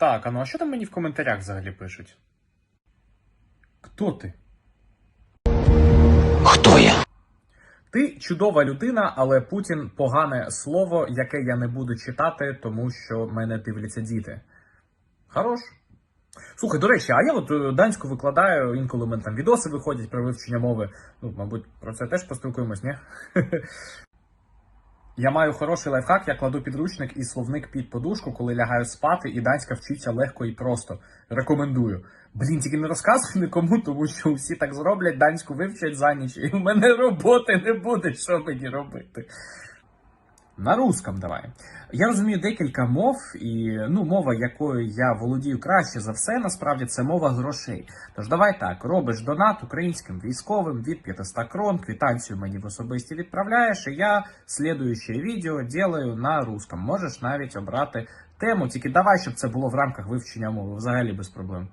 Так, а ну а що там мені в коментарях взагалі пишуть? Хто ти? Хто я? Ти чудова людина, але Путін погане слово, яке я не буду читати, тому що мене дивляться діти. Хорош. Слухай, до речі, а я от е, данську викладаю, інколи у мене там відоси виходять про вивчення мови. Ну, мабуть, про це теж поспілкуємось, ні? Я маю хороший лайфхак, я кладу підручник і словник під подушку, коли лягаю спати, і данська вчиться легко і просто. Рекомендую. Блін, тільки не розказуй нікому, тому що всі так зроблять, данську вивчать за ніч, і в мене роботи не буде, що мені робити. На русском давай. Я розумію декілька мов, і ну, мова, якою я володію краще за все, насправді це мова грошей. Тож давай так, робиш донат українським військовим від 500 крон, квитанцію мені в особисті відправляєш, і я слідуюче відео ділаю на русском. Можеш навіть обрати тему, тільки давай, щоб це було в рамках вивчення мови, взагалі без проблем.